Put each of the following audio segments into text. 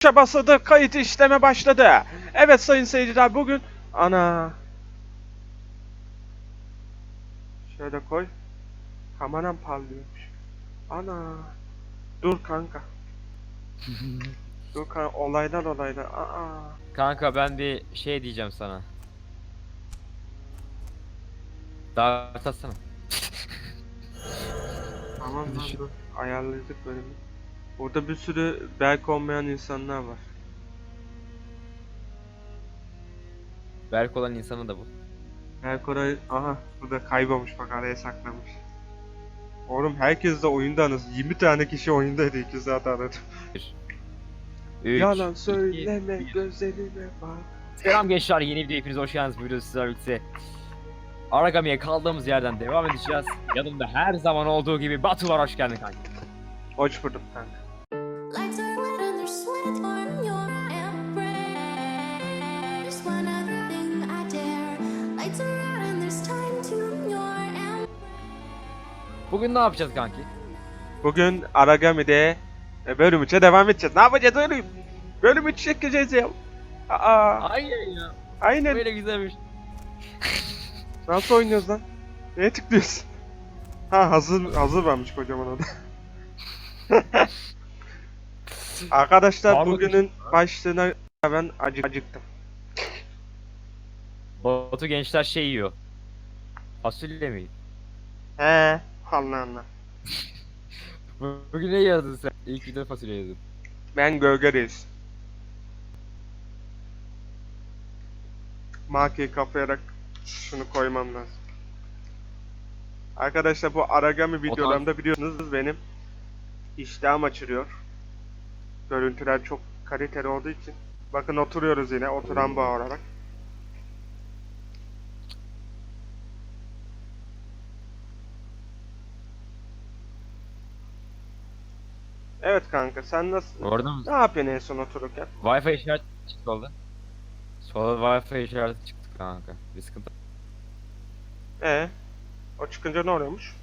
Tuşa basıldı. Kayıt işleme başladı. Evet sayın seyirciler bugün... Ana... Şöyle koy. Kameram parlıyormuş. Ana... Dur kanka. Dur kanka olaylar olaylar. Aa. Kanka ben bir şey diyeceğim sana. Davet atsana. Tamam lan dur. Ayarladık bölümü. Burada bir sürü belki olmayan insanlar var. Berk olan insanı da bu. Belki orayı... Aha burada kaybolmuş bak araya saklamış. Oğlum herkes de oyunda anasını. 20 tane kişi oyundaydı iki saat aradım. 3, Yalan söyleme gözlerime bak. Selam gençler yeni video hepiniz hoş geldiniz. Bu videoda sizlerle birlikte Aragami'ye kaldığımız yerden devam edeceğiz. Yanımda her zaman olduğu gibi Batu var hoş geldin kanka. Hoş bulduk kanka. Bugün ne yapacağız kanki? Bugün Aragami'de e, bölüm 3'e devam edeceğiz. Ne yapacağız oğlum? Bölüm 3 çekeceğiz ya. Aa, Aynen ya. aynen. Böyle güzelmiş. Nasıl oynuyoruz lan? Neye tıklıyorsun? Ha hazır hazır varmış kocaman oda. Arkadaşlar Pardon. bugünün başlığına ben acı acıktım. Batu gençler şey yiyor. Fasulye mi? He, Allah Allah. Bu- Bugün ne yazdın sen? İlk video fasulye yazdın. Ben gölge reis. Markayı kapayarak şunu koymam lazım. Arkadaşlar bu Aragami videolarımda biliyorsunuz benim iştahım açılıyor. Görüntüler çok kaliteli olduğu için. Bakın oturuyoruz yine oturan bağ olarak. Evet kanka sen nasıl Orada mı? ne yapıyorsun en son otururken? Wi-Fi işareti çıktı oldu. Sola Wi-Fi işareti çıktı kanka. Bir sıkıntı. Ee, o çıkınca ne oluyormuş?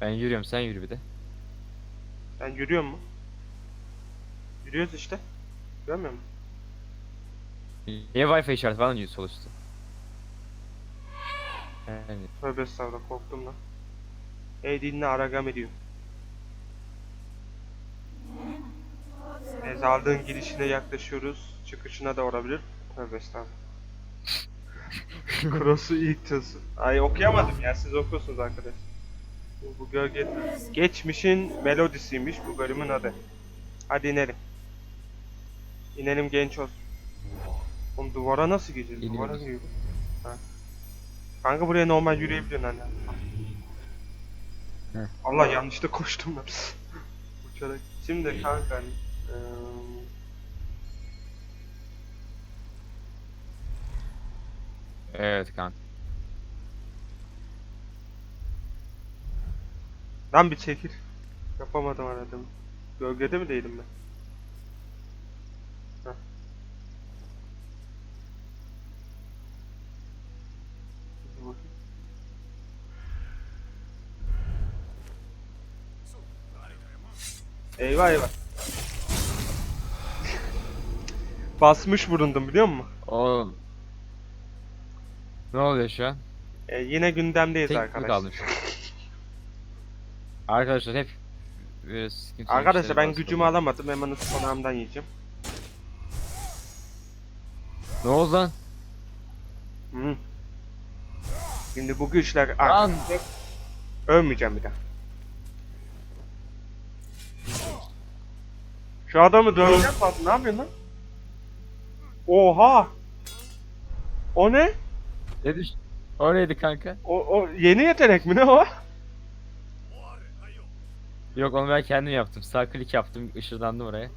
Ben yürüyorum sen yürü bir de. Ben yürüyor mu? Yürüyoruz işte. Görmüyor musun? Niye Wi-Fi işareti falan diyor sol üstte? Yani Tövbe estağfurullah korktum lan. Ey dinle Aragami diyor. Mezarlığın girişine yaklaşıyoruz. Çıkışına da olabilir. Tövbe estağfurullah. Cross'u ilk tası. Ay okuyamadım ya siz okursunuz arkadaş. Bu, bu gölge geçmişin melodisiymiş bu bölümün adı. Hadi inelim. İnelim genç olsun. Oğlum duvara nasıl gireceğiz? Duvara giriyoruz. Ha. Kanka buraya normal yürüyebiliyorsun. Heh. Allah yanlışlıkla koştum ben. Uçarak. Şimdi kanka hani, eee, evet kanka. Lan bir çekil. Yapamadım aradım. Gölgede mi değilim ben? Heh. Eyvah eyvah. Basmış bulundum biliyor musun? Oğlum. Ne oluyor şu an? E, yine gündemdeyiz Tek arkadaşlar. kalmış? Arkadaşlar hep sıkıntı Arkadaşlar ben gücümü alamadım hemen ıspanağımdan yiyeceğim. Ne oldu lan? Hı. Şimdi bu güçler Lan! ölmeyeceğim bir daha. Şu adamı döveceğim Fatih ne yapıyorsun lan? Oha! O ne? Ne düş? O neydi kanka? O, o yeni yetenek mi ne o? Yok onu ben kendim yaptım. Sağ klik yaptım, ışınlandım oraya.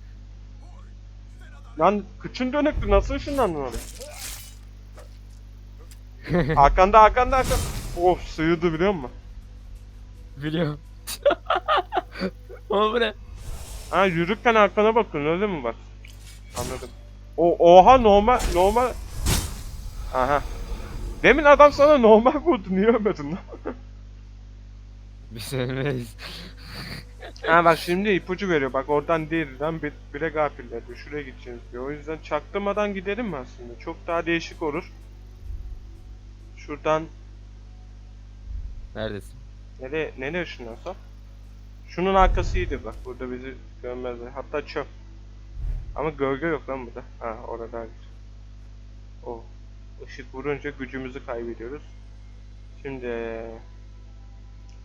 Lan kıçın dönüktü nasıl ışınlandın oraya? arkanda arkanda arkanda. Of sığırdı biliyor musun? Biliyorum. Oğlum bu ne? Ha yürürken arkana bakın öyle mi bak? Anladım. O oha normal normal. Aha. Demin adam sana normal vurdu niye ölmedin lan? Biz ölmeyiz. Ha bak şimdi ipucu veriyor. Bak oradan değil lan bir, bile gafiller diyor. Şuraya gideceğiz diyor. O yüzden çaktırmadan gidelim mi aslında? Çok daha değişik olur. Şuradan Neredesin? nereye nereye ışınlansam? Şunun arkası iyiydi bak. Burada bizi görmezler. Hatta çöp. Ama gölge yok lan burada. Ha orada güzel. O. Işık vurunca gücümüzü kaybediyoruz. Şimdi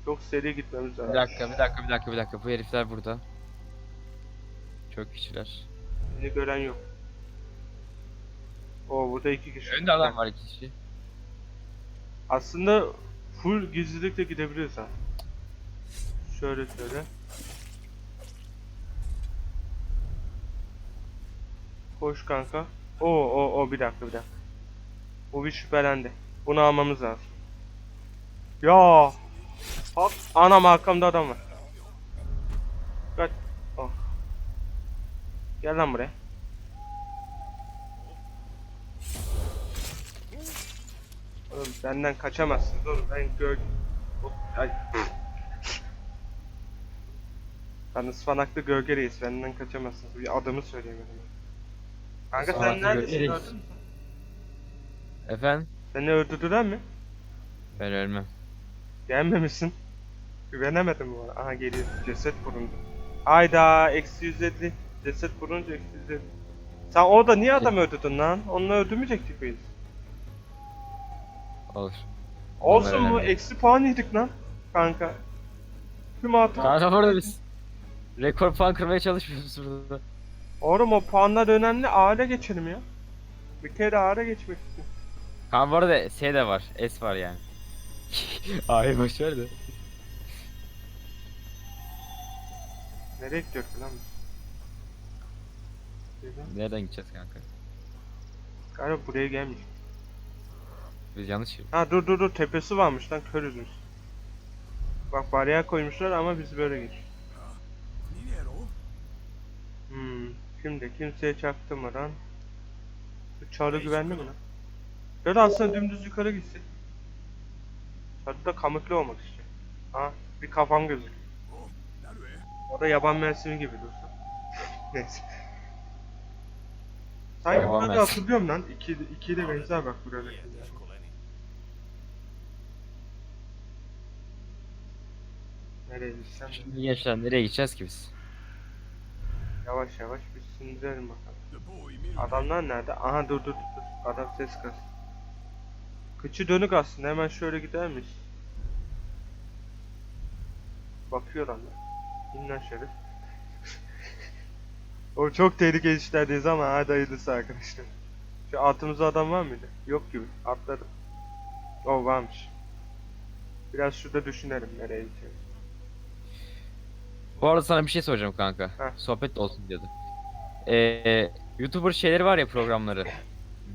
çok seri gitmemiz lazım. Bir dakika, bir dakika, bir dakika, bir dakika. Bu herifler burada. Çok kişiler. Bizi gören yok. O burada iki kişi. Önde adam var iki kişi. Aslında full gizlilikle gidebiliriz ha. Şöyle şöyle. Koş kanka. O o o bir dakika bir dakika. Bu bir şüphelendi. Bunu almamız lazım. Ya. Bak anam arkamda adam var. Kaç. Oh. Gel lan buraya. Oğlum benden kaçamazsınız oğlum ben gör... Hop, Ay. Ben ıspanaklı gölge reis benden kaçamazsınız. Bir adımı söyleyemedim. Kanka sen neredesin? mü? Efendim? Seni öldürdüler mi? Ben ölmem. Gelmemişsin. Güvenemedim bu arada. Aha geliyor. Ceset bulundu. Hayda eksi 150. Ceset bulunca eksi 150. Sen orada niye adam öldürdün lan? Onunla öldürmeyecektik biz. Olur. Olsun mu? Eksi puan yedik lan. Kanka. Tüm hata. Kanka burada biz rekor falan kırmaya çalışmıyoruz burada. Oğlum o puanlar önemli. Ağır'a geçelim ya. Bir kere ağır'a geçmek istiyorum. Kanka bu arada S de var. S var yani. Ay boş ver de. Nereye gidiyorsun lan? Güzel. Nereden gideceğiz kanka? Galiba buraya gelmiş. Biz yanlış yere. Ha dur dur dur tepesi varmış lan körüz biz. Bak bariyer koymuşlar ama biz böyle geç. Hmm. Şimdi kimseye çaktırmadan. Bu çarı güvenli mi lan? Ya da aslında dümdüz yukarı gitsin. Çarıda kamufle olmak istiyor. Ha bir kafam gözüküyor. O da yaban mersimi gibi dursun. Neyse. Sanki Yaban burada mersimi. hatırlıyorum lan. İki, ikiye de benzer bak burada. Nereye gitsem? Şimdi gençler nereye gideceğiz ki biz? Yavaş yavaş bir sindirelim bakalım. Adamlar nerede? Aha dur dur dur. dur. Adam ses kas. Kıçı dönük aslında hemen şöyle gider miyiz? Bakıyor adam. İn lan şerif. o çok tehlikeli işlerdeyiz ama hadi hayırlısı arkadaşlar. Şu altımızda adam var mıydı? Yok gibi. Atladım. O varmış. Biraz şurada düşünelim nereye gideceğiz. Bu arada sana bir şey soracağım kanka. Heh. Sohbet de olsun diyordu. Ee, YouTuber şeyleri var ya programları.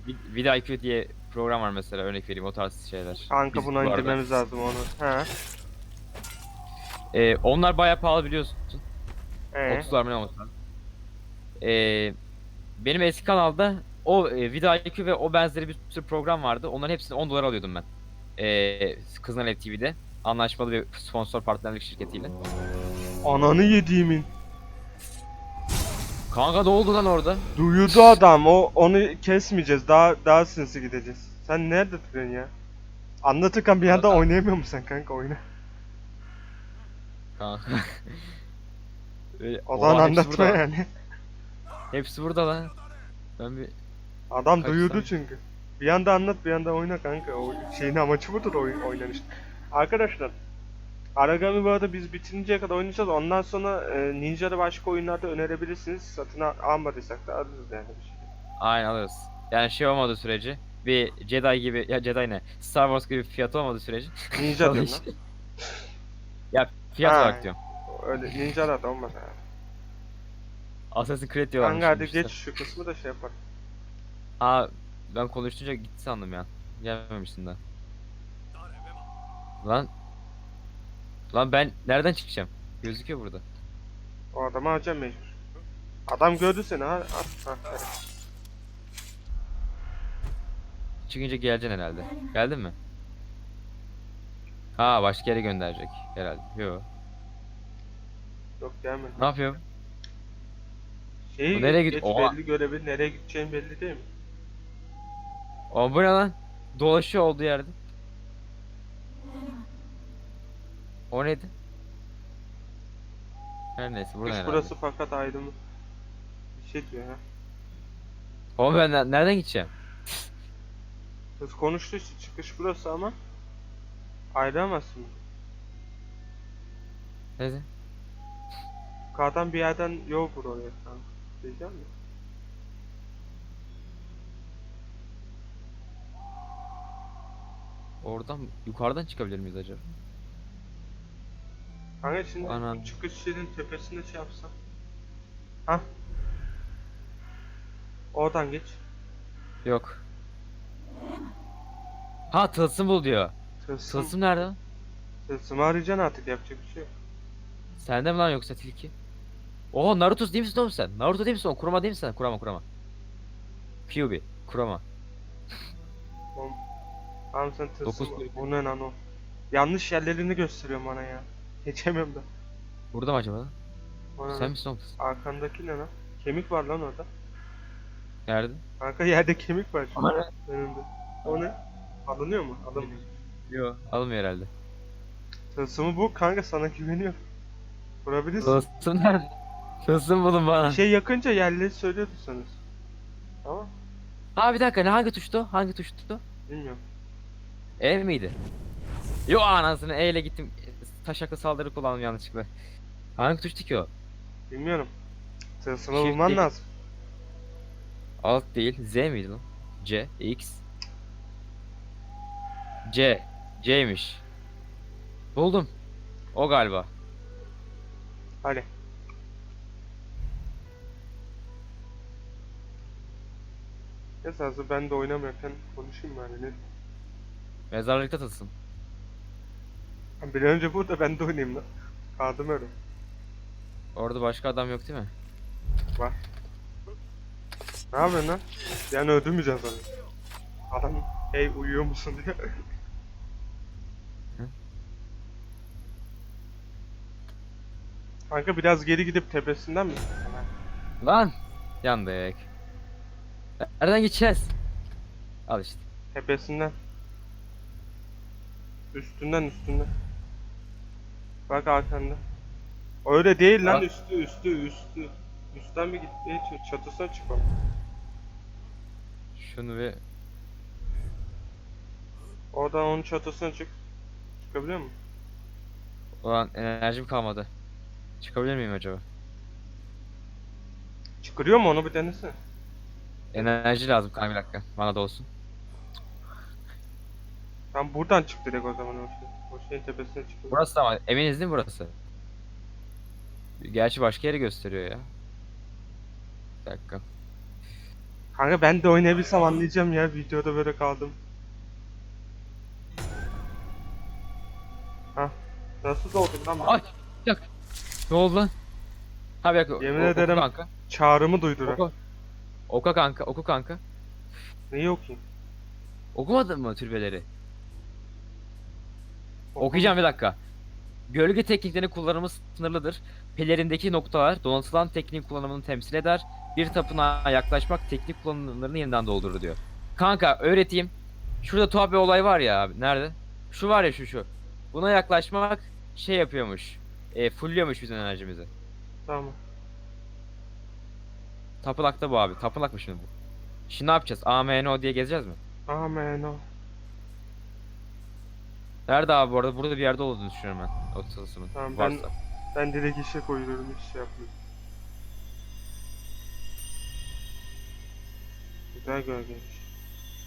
Vi- Video IQ diye program var mesela örnek vereyim o tarz şeyler. Kanka Biz bunu bu arada- indirmemiz lazım onu. Ha. Ee, onlar bayağı pahalı biliyorsun. Ee, 30 dolar mı ne lazım. Ee, benim eski kanalda o e, IQ ve o benzeri bir sürü program vardı. Onların hepsini 10 dolar alıyordum ben. Ee, Kızılay TV'de. Anlaşmalı bir sponsor partnerlik şirketiyle. ananı yediğimin. Kanka ne oldu lan orada? Duyurdu adam. O onu kesmeyeceğiz. Daha daha sinsi gideceğiz. Sen nerede duruyorsun ya? Anlatırken bir yanda Adam- oynayamıyor musun sen kanka oyna? Kanka. Öyle- O Oha, zaman hepsi anlatma burada. yani. Hepsi burada lan. Ben bir Adam Kaç duyurdu tane? çünkü. Bir yanda anlat bir yanda oyna kanka. O şeyin amacı budur oyun oynanış. Arkadaşlar Aragami bu arada biz bitinceye kadar oynayacağız. Ondan sonra e, Ninja'da başka oyunlarda önerebilirsiniz. Satın al- almadıysak da alırız yani bir şey. aynen alırız. Yani şey olmadığı sürece bir Jedi gibi ya Jedi ne? Star Wars gibi bir fiyat olmadığı sürece. Ninja diyorum lan. ya fiyat Ha. olarak diyorum. Öyle Ninja'da da olmaz yani. Assassin's Creed diyorlarmış. Kanka hadi geç şu kısmı da şey yapalım. Aa ben konuştunca gitti sandım ya. Gelmemişsin daha. Lan Lan ben nereden çıkacağım? Gözüküyor burada. O adamı alacağım mecbur. Adam gördü seni ha. At, ha, hadi. Çıkınca geleceksin herhalde. Geldin mi? Ha başka yere gönderecek herhalde. Yo. Yok gelmedi. Ne yapıyorum? Şeyi Bu nereye geç, gid- Oha. belli görevi nereye gideceğin belli değil mi? Aa bu ne lan? Dolaşıyor olduğu yerde. O neydi? Her neyse burada Kış herhalde. burası fakat aydınlık. Bir şey diyor ha. Oğlum ben ne- nereden gideceğim? Kız konuştu işte çıkış burası ama ayrılamazsın. Neyse. Yukarıdan bir yerden yol bul oraya kanka. Diyeceğim mi? Oradan yukarıdan çıkabilir miyiz acaba? Kanka şimdi bu çıkış yerin tepesinde şey yapsam. Hah. Oradan geç. Yok. Ha tılsım bul diyor. Tılsım. Tılsım nerede? Tılsımı arayacaksın artık yapacak bir şey yok. Sende mi lan yoksa tilki? Oha Naruto değil misin oğlum sen? Naruto değil misin o? Kurama değil misin sen? Kurama kurama. Kyuubi. Kurama. Oğlum. Tamam sen tılsım. Bu ne lan o? Yanlış yerlerini gösteriyor bana ya. Geçemiyorum da. Burada mı acaba? Bana Sen misin oğlum? Arkandaki ne lan? Kemik var lan orada. Nerede? Kanka yerde kemik var. Ama ne? Önünde. O ne? Alınıyor mu? Alınmıyor. Yok. Almıyor herhalde. Tılsımı bu kanka sana güveniyor. Vurabilirsin. Tılsım nerede? Tılsım bulun bana. Şey yakınca yerleri söylüyordu sanız. Tamam. Ha bir dakika ne hangi tuştu? Hangi tuştu? Bilmiyorum. E miydi? Yo anasını E ile gittim. Taşaklı saldırı kullandım yanlışlıkla. Hangi tuştu ki o? Bilmiyorum. Tılsımı Shift bulman değil. lazım. Alt değil. Z miydi lan? C, X. C. C'ymiş. Buldum. O galiba. Hadi. Hazır ben de oynamıyorken konuşayım bari ne? Mezarlıkta tılsım. Bir an önce burada ben de oynayayım lan. Kaldım öyle. Orada başka adam yok değil mi? Ne yapıyorsun lan? Yani öldürmeyeceğiz onu. Adam hey uyuyor musun diye. Kanka biraz geri gidip tepesinden mi? Lan! Yandık. Nereden gideceğiz? Al işte. Tepesinden. Üstünden üstünden. Bak arkanda. Öyle değil lan Bak. üstü üstü üstü. Üstten bir gitmeye ç- çatısına çıkalım. Şunu bir... Oradan onun çatısına çık. Çıkabiliyor musun? Ulan enerjim kalmadı. Çıkabilir miyim acaba? Çıkırıyor mu onu bir denesene. Enerji lazım kanka bir dakika. Bana da olsun. Tam buradan çık direkt o zaman o şey. O şeyin tepesine çık. Burası ama eminiz değil mi burası? Gerçi başka yeri gösteriyor ya. Bir dakika. Kanka ben de oynayabilsem anlayacağım ya videoda böyle kaldım. Hah. Nasıl doldum lan ben? Ay! Bir dakika. Ne oldu lan? Ha bir dakika. Yemin o- oku ederim. kanka. Çağrımı duydu. Oku. Oku kanka. Oku kanka. Neyi okuyayım? Okumadın mı türbeleri? Oku. Okuyacağım bir dakika. Gölge tekniklerinin kullanımı sınırlıdır. Pelerindeki noktalar donatılan teknik kullanımını temsil eder. Bir tapınağa yaklaşmak teknik kullanımlarını yeniden doldurur diyor. Kanka öğreteyim. Şurada tuhaf bir olay var ya abi. Nerede? Şu var ya şu şu. Buna yaklaşmak şey yapıyormuş. E, fullüyormuş bizim enerjimizi. Tamam. Tapınakta bu abi. Tapınak mı şimdi bu? Şimdi ne yapacağız? AMNO diye gezeceğiz mi? Amen o. Nerede abi bu arada? Burada bir yerde olduğunu düşünüyorum ben. O tılsımın. Tamam, ben- Varsa. Ben direkt işe koyuyorum hiç şey yapmıyorum. Güzel gölgeymiş.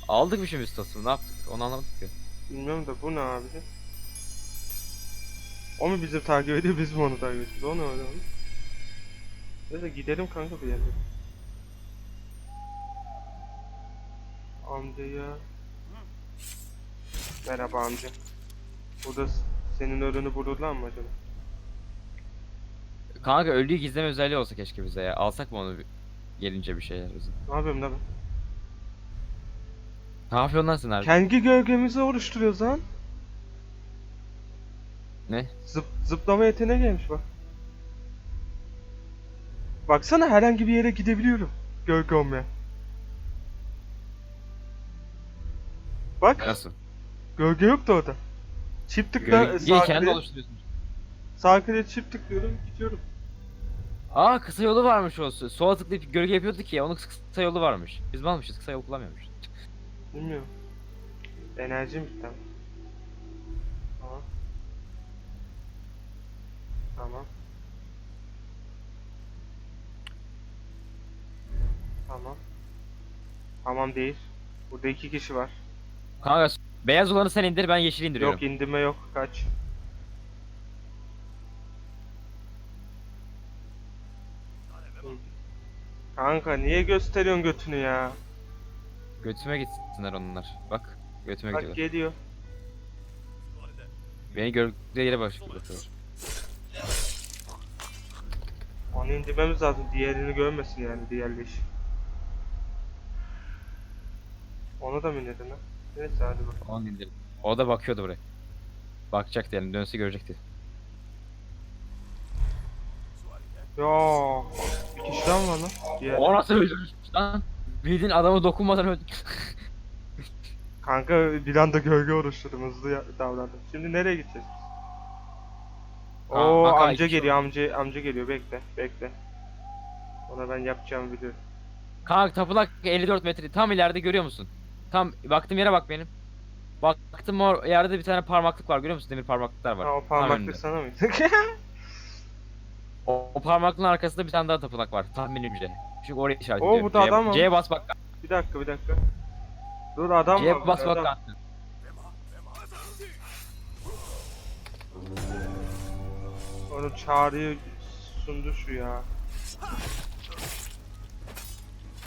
Aldık mı şimdi biz tılsımı? Ne yaptık? Onu anlamadık ki. Bilmiyorum da bu ne abi? O mu bizi takip ediyor biz mi onu takip ediyoruz? O ne öyle oğlum? Neyse gidelim kanka bir yere. Amcaya... Merhaba amca. Burada senin ölünü bulurlar mı acaba? Kanka ölüyü gizleme özelliği olsa keşke bize ya. Alsak mı onu bir- gelince bir şeyler bize. Ne yapıyorum lan ben? Ne yapıyorsun lan sen abi? Kendi gölgemizi oluşturuyoruz lan. Ne? Zıp, zıplama yeteneği gelmiş bak. Baksana herhangi bir yere gidebiliyorum. Gölge olmayan. Bak Nasıl? gölge yoktu orada. Çift tıkla Gölgeyi sağ kendi kliğe, oluşturuyorsun. sağ kliğe çift tıklıyorum gidiyorum. Aa kısa yolu varmış o. Sola tıklayıp gölge yapıyorduk ya. Onun kısa yolu varmış. Biz mi almışız? Kısa yol kullanmıyormuş. Bilmiyorum. Enerjim bitti ama. Tamam. Tamam. Tamam. Tamam değil. Burada iki kişi var. Kanka beyaz olanı sen indir ben yeşil indiriyorum. Yok indirme yok. Kaç. Kanka niye gösteriyorsun götünü ya? Götüme gitsinler onlar. Bak götüme Bak gidiyorlar. geliyor. Beni gördükleri yere baş bırakıyorlar. Onu indirmemiz lazım. Diğerini görmesin yani diğerleş. Onu da mı indirdin lan? Neyse hadi bakalım. Onu indirdim. O da bakıyordu buraya. Bakacaktı yani dönse görecekti. Ya bir kişi daha mı var lan? Diğer. O nasıl öldürmüş lan? Bildiğin adamı dokunmadan öldü. Kanka bir anda gölge oluşturdum hızlı ya- davrandım. Şimdi nereye gideceğiz? Ha, Oo bak amca iki geliyor amca amca geliyor bekle bekle. Ona ben yapacağımı biliyorum. Kanka tapınak 54 metre tam ileride görüyor musun? Tam baktığım yere bak benim. Baktım o yerde bir tane parmaklık var görüyor musun? Demir parmaklıklar var. Ha o parmaklık sana mı? O, o parmaklığın arkasında bir tane daha tapınak var tahminimce. Çünkü oraya işaret Oo, ediyorum. burada C'ye- adam var. C'ye bas bak. bir dakika bir dakika. Dur adam. C'ye burada, bas bak adam. kanka. Onu çağrıyı sundu şu ya.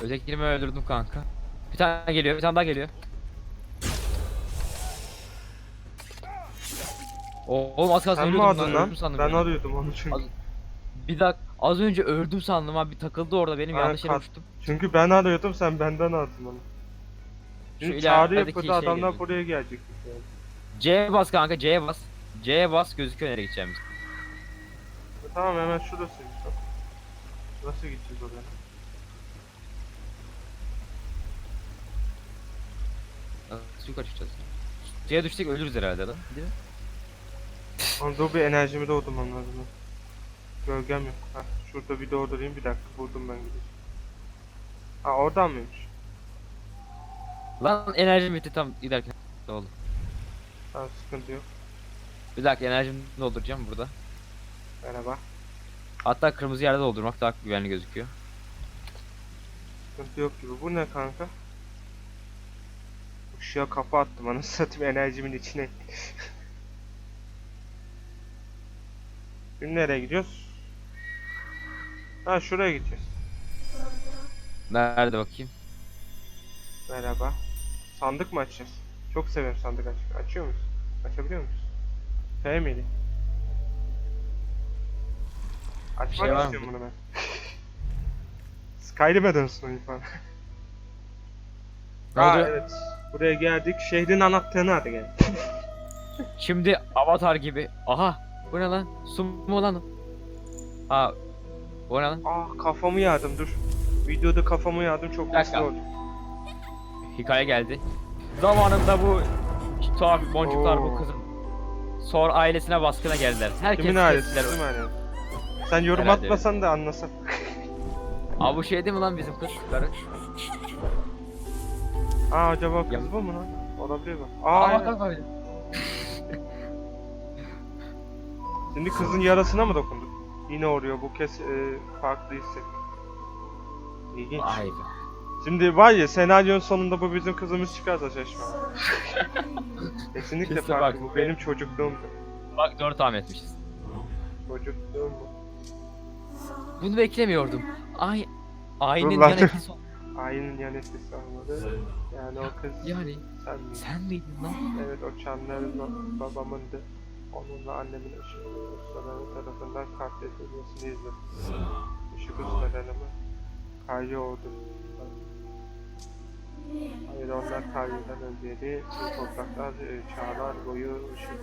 Ötekini öldürdüm kanka. Bir tane geliyor, bir tane daha geliyor. O, oğlum az kalsın Sen mi ölüyordum aldın lan, lan? öldüm sandım. Ben ya. arıyordum onu çünkü. Az- Bir dakika, az önce öldüm sandım abi, bir takıldı orada benim Aynen, yanlış yere kat- uçtum. Çünkü ben arıyordum sen benden aldın onu. Şimdi çağrı ilerideki yapıyordu şeye adamlar geliyor. buraya gelecek. Yani. C'ye bas kanka, C'ye bas. C'ye bas gözüküyor nereye gideceğimiz. Tamam hemen şurasıymış bak. Nasıl gideceğiz oraya? Yukarı çıkacağız? Suya düştük ölürüz herhalde lan. Değil mi? Ama dur bir enerjimi doldurmam lazım. Gölgem yok. Ha, şurada bir doldurayım bir dakika buldum ben gideceğim. Ha oradan mıymış? Lan enerjim bitti tam giderken. Ne oldu? Ha sıkıntı yok. Bir dakika enerjimi dolduracağım burada. Merhaba. Hatta kırmızı yerde doldurmak daha güvenli gözüküyor. Sıkıntı yok gibi. Bu ne kanka? Işığa kafa attım anasını satayım enerjimin içine. Şimdi nereye gidiyoruz? Ha şuraya gideceğiz. Nerede bakayım? Merhaba. Sandık mı açacağız? Çok severim sandık aç. Açıyor muyuz? Açabiliyor muyuz? F miydi? Açmak şey istiyorum bunu ben. Skyrim'e dönsün oyun falan. Ne Aa evet. Buraya geldik. Şehrin anahtarını gel. Şimdi avatar gibi. Aha bu ne lan? Su mu lan? Ha bu ne lan? Ah kafamı yardım dur. Videoda kafamı yardım çok dakika. oldum. Hikaye geldi. Zamanında bu tuhaf boncuklar Oo. bu kızın Sor ailesine baskına geldiler. Herkes Kimin ailesi? kestiler. Kimin ailesi? Sen yorum Herhalde atmasan da anlasak. Aa bu şey değil mi lan bizim kız? Karı. Aa acaba kız Ya- bu mu lan? Olabilir mi? Aa, bak bak bak. Şimdi kızın yarasına mı dokunduk? Yine oluyor bu kez e, farklı hissettim. İlginç. Vay be. Şimdi var ya senaryonun sonunda bu bizim kızımız çıkarsa şaşma. Kesinlikle Kesin farklı. bak. Bu benim çocukluğumdu. Bak 4 tahmin etmişiz. Çocukluğum bu. Bunu beklemiyordum. Ay Aynen Dur lan. yan etkisi Ayının yan etkisi olmadı. Yani o kız Yani sen miydin? sen miydin lan? Evet o çanların ba- babamındı. Onunla annemin ışık ustaları tarafından katledilmesini izledim. Işık ustaları mı? Kayı oldu. Hayır onlar Kayyu'dan önceydi. Bu topraklar e, çağlar boyu ışık.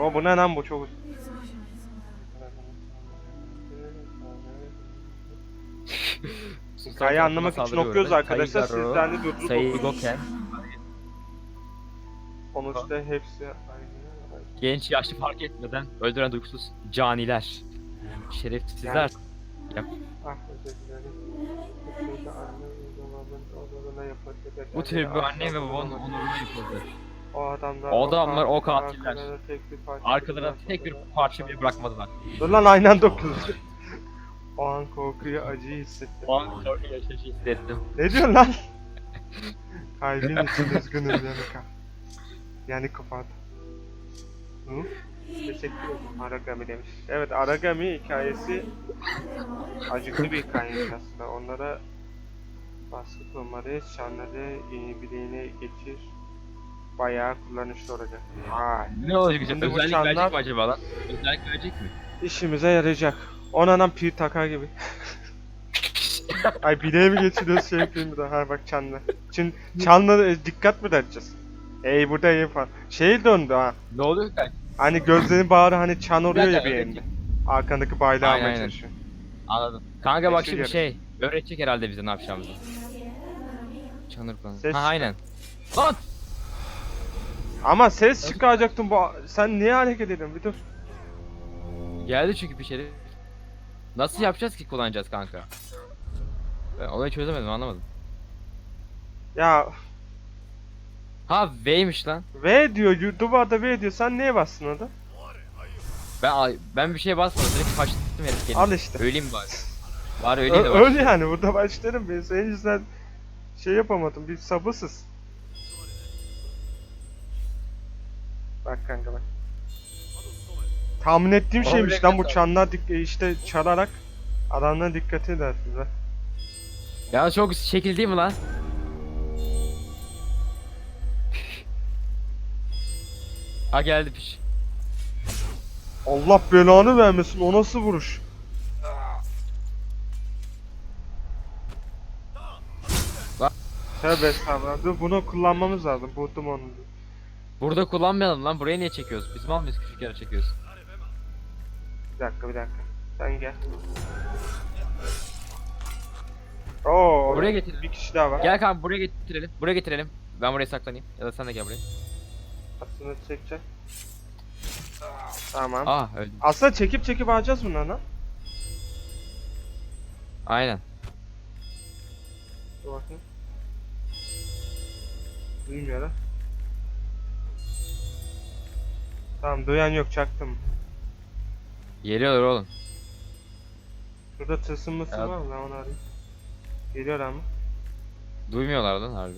O bu ne lan bu çok Hikayeyi anlamak için okuyoruz arkadaşlar. Sizden de durdurup Sayı. Goken. Sonuçta hepsi aynı. Genç yaşlı fark etmeden öldüren duygusuz caniler. Şerefsizler. Ah özür dilerim. Bu tür bir anne ve babanın onuruna yapıldı. Bu tür bir anne ve babanın onuruna yıkıldı. O adamlar, O adamlar, o katiller. arkalarına tek bir parça Arkalarına bile bırakmadılar. parça bile bırakmadılar. Dur lan aynen okuyoruz. O an korkuyu acıyı hissettim. O an korku yaşayışı hissettim. Ne diyorsun lan? Kalbin için üzgünüm Yanika. Yani kapat. Hı? Teşekkür ederim Aragami demiş. Evet Aragami hikayesi acıklı bir hikayeymiş aslında. Onlara baskı kurmalıyız. Şanları bileğine geçir. Bayağı kullanışlı olacak. Vay. Ne olacak Özellik çanlar- verecek mi acaba lan? Özellik verecek mi? İşimize yarayacak. Onadan pir takar gibi. Ay bileğe mi geçiriyoruz şey daha. Ha bak çanla. Şimdi çanla e, dikkat mi edeceğiz? Ey burada iyi falan. Şey döndü ha. Ne oluyor kanka? Hani gözlerin bağrı hani çan oluyor ya bir yerinde. Arkandaki bayrağı Aynen, almaya aynen. çalışıyor. Anladım. Kanka bak Teşekkür şimdi şey, öğretecek herhalde bize ne yapacağımızı. Çanır. Ses Ha aynen. Lan! Ama ses çıkaracaktın bu. Sen niye hareket ediyorsun? Bir dur. Geldi çünkü bir şey. Nasıl yapacağız ki kullanacağız kanka? Ben olayı çözemedim anlamadım. Ya Ha V'ymiş lan. V diyor. yu- Duvarda V diyor. Sen niye bastın orada? Ben ben bir şeye basmadım direkt kaçtım herif geldi. Al işte. Öleyim bari. Bari öleyim de Ö- yani. Burada başlarım ben. Senin yüzünden şey yapamadım. Bir sabırsız. Bak kanka bak. Tahmin ettiğim Bana şeymiş lan bu çanlar dik- işte çalarak adamların dikkatini dağıtıyor lan. Ya çok şekil değil mi lan? ha geldi piş. Allah belanı vermesin o nasıl vuruş? Bak. Tövbe estağfurullah. Dur bunu kullanmamız lazım. Buldum onu. Burada kullanmayalım lan. Buraya niye çekiyoruz? Biz mal mıyız küçük yere çekiyoruz? Bir dakika bir dakika. Sen gel. Oo, Buraya getirin. Bir kişi daha var. Gel kanka buraya getirelim. Buraya getirelim. Ben buraya saklanayım. Ya da sen de gel buraya. Aslında çekecek. Tamam. Ah öldüm. Aslında çekip çekip alacağız bunları lan. Aynen. Dur bakayım. Duymuyor lan. Tamam duyan yok çaktım. Geliyorlar oğlum. Şurada tılsımlısı Evet. var mı? Ben onu arayayım. Geliyor ama. Duymuyorlar lan harbi.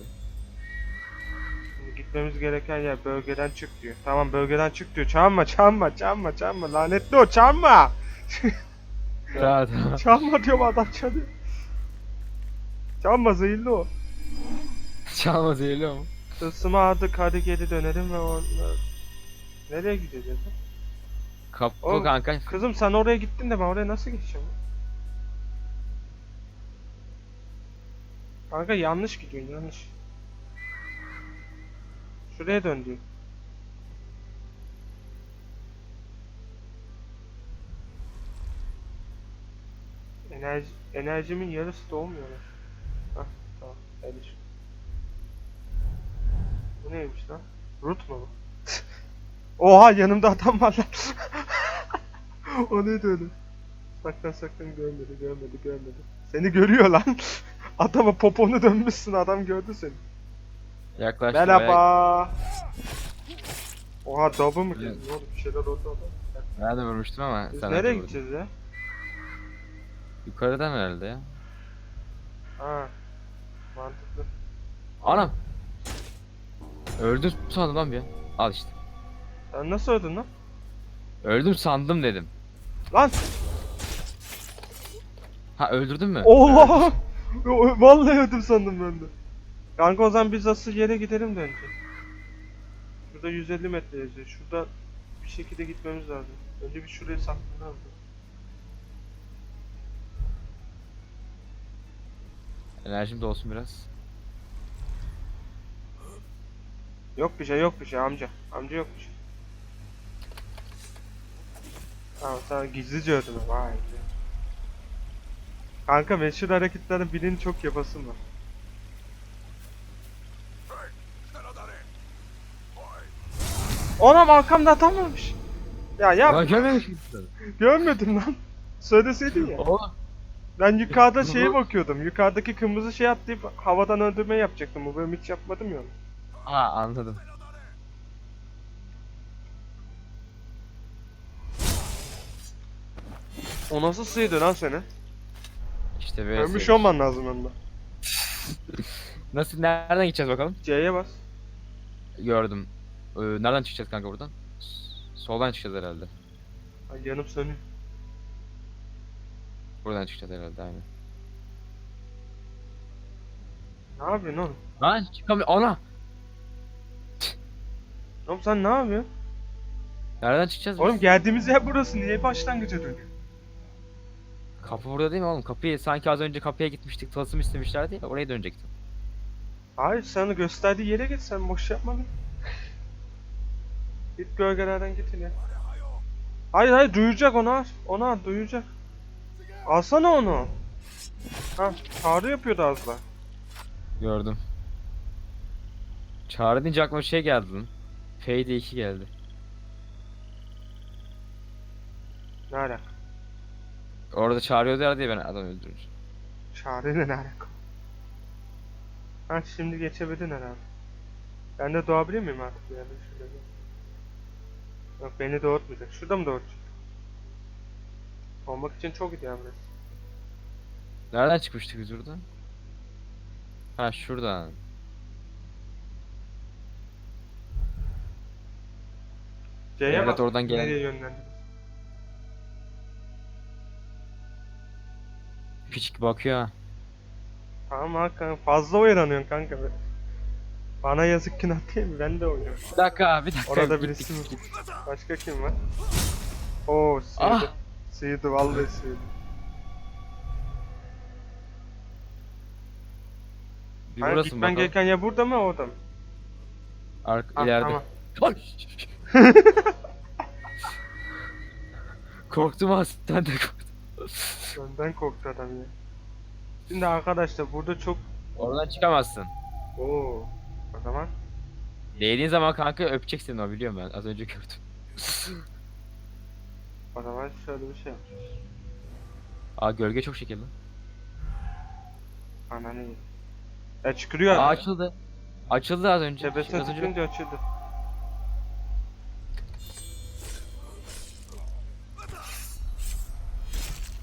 Şimdi gitmemiz gereken yer bölgeden çık diyor. Tamam bölgeden çık diyor. Çalma çalma çalma çalma. Lanetli o çalma. Tamam tamam. Çalma diyorum adam çalıyor. Çalma zehirli o. Çalma geliyor mu? Tılsımı aldık hadi geri dönelim ve onlar... Nereye gideceğiz? lan? Kapı Oğlum, kanka. Kızım sen oraya gittin de ben oraya nasıl geçeceğim? Kanka yanlış gidiyorsun yanlış. Şuraya dön diyor. Enerji, enerjimin yarısı dolmuyor lan. Hah tamam eriş. Bu neymiş lan? Root mu bu? Oha yanımda adam var lan. o neydi öyle? Saklan saklan görmedi görmedi görmedi. Seni görüyor lan. Adama poponu dönmüşsün adam gördü seni. Yaklaştı Merhaba. Oha double mı Evet. kezdin oğlum bir şeyler oldu adam. Ben de vurmuştum ama Biz sen nereye vurdun. gideceğiz ya? Yukarıdan herhalde ya. Ha. Mantıklı. Anam. Öldüm sandım lan bir. Al işte. Sen nasıl öldün lan? Öldüm sandım dedim. Lan! Ha öldürdün mü? Yo, Vallahi öldüm sandım ben de. Kanka o zaman biz asıl yere gidelim de önce. Şurada 150 metre yazıyor. Şurada bir şekilde gitmemiz lazım. Önce bir şuraya saklanalım. Enerjim de olsun biraz. Yok bir şey yok bir şey amca. Amca yok bir şey. Tamam sana gizlice öldüm. Vay be. Kanka meşhur hareketlerin birini çok yapasın var. Onam arkamda atamamış. Ya yap. Ulan görmemiş? Görmedim lan. Söyleseydin ya. Oğlum. Ben yukarıda şeye bakıyordum. Yukarıdaki kırmızı şey atlayıp havadan öldürme yapacaktım. Bu bölüm hiç yapmadım ya. onu. Ha anladım. O nasıl sıydı lan seni? İşte böyle. Ölmüş şey. olman lazım onda. Nasıl nereden gideceğiz bakalım? C'ye bas. Gördüm. Ee, nereden çıkacağız kanka buradan? Soldan çıkacağız herhalde. Ay yanıp sönüyor. Buradan çıkacağız herhalde aynen. Ne yapıyorsun oğlum? Lan çıkamıyor. Ana! Oğlum sen ne yapıyorsun? Nereden çıkacağız? biz? Oğlum geldiğimiz yer burası. Niye başlangıca dönüyor? Kapı burada değil mi oğlum? Kapıyı sanki az önce kapıya gitmiştik. Tılsım istemişlerdi ya. Oraya dönecektim. Hayır sana gösterdiği yere git sen boş yapma bir. Git gölgelerden git ya. Hayır hayır duyacak onu al. Onu al duyacak. Alsana onu. Ha çağrı yapıyordu az daha. Gördüm. Çağrı deyince aklıma şey geldi lan. Fade 2 geldi. Ne alaka? Orada çağırıyordu ya diye ben adam öldürmüş. Çağrı'yla ne alaka? Ha şimdi geçebildin herhalde. Ben de doğabilir miyim artık yerde şurada bir? Yok beni doğurtmayacak. Şurada mı doğurtacak? Olmak için çok ideal burası. Nereden çıkmıştık biz buradan? Ha şuradan. C'ye bak. oradan gelen- Nereye yönlendi? Küçük bakıyor ha. Tamam Hakan fazla oyalanıyorsun kanka. be. Bana yazık günah değil mi? Ben de oynuyorum. Bir dakika bir dakika. Orada Gittik, birisi mi? gittik. Başka kim var? Oo sıyırdı. Ah! Sıyırdı vallahi sıyırdı. Bir Hayır, burası mı gitmen bakalım? gereken ya burada mı orada mı? Ark Ah, ileride. tamam. Ay! Korktum ha sen de korktun. Önden korktu adam ya. Şimdi arkadaşlar burada çok... Oradan çıkamazsın. Oo. O zaman Değdiğin zaman kanka öpeceksin o biliyorum ben az önce gördüm. o zaman şöyle bir şey yapacağız. Aa gölge çok şekilli. Ananı yedi. Ya çıkırıyor. Aa açıldı. Açıldı az önce. Tepesine az önce. açıldı.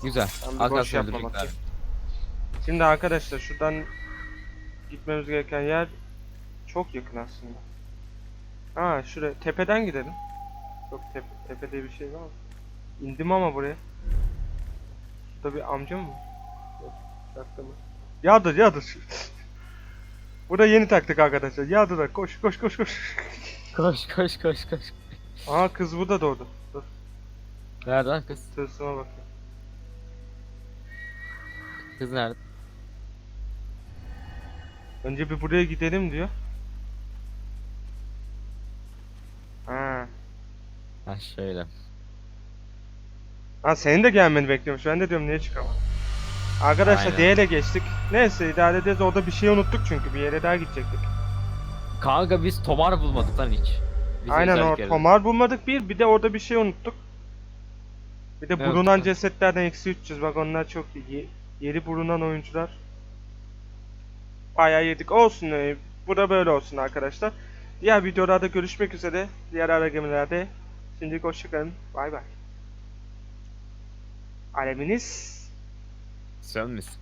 Güzel. Ben bir Az boş kalsın yapma öldürecekler. bakayım. Şimdi arkadaşlar şuradan gitmemiz gereken yer çok yakın aslında. Ha şuraya tepeden gidelim. Yok tepe, tepe diye bir şey var mı? İndim ama buraya. Şurada bir amca mı? Yok, şapka mı? Yağdır yağdır. Burada yeni taktık arkadaşlar. Yağdır da koş koş koş koş. Koş koş koş koş. Aha kız burada doğdu. Dur Nerede lan kız? tılsıma bakayım. Kız nerede? Önce bir buraya gidelim diyor. Ha. Ha şöyle. Ha senin de gelmeni bekliyormuş. Ben de diyorum niye çıkamam. Arkadaşlar Aynen. D'ye geçtik. Neyse idare ederiz. Orada bir şey unuttuk çünkü. Bir yere daha gidecektik. Kanka biz tomar bulmadık lan hiç. Bize Aynen özellik o verdi. tomar bulmadık bir. Bir de orada bir şey unuttuk. Bir de Evet. bulunan cesetlerden eksi 300. Bak onlar çok iyi. Yeri bulunan oyuncular. Bayağı yedik. Olsun. e, Bu da böyle olsun arkadaşlar. Diğer videolarda görüşmek üzere. Diğer ara gemilerde. Şimdilik hoşçakalın. Bay bay. Aleminiz Sönmesin.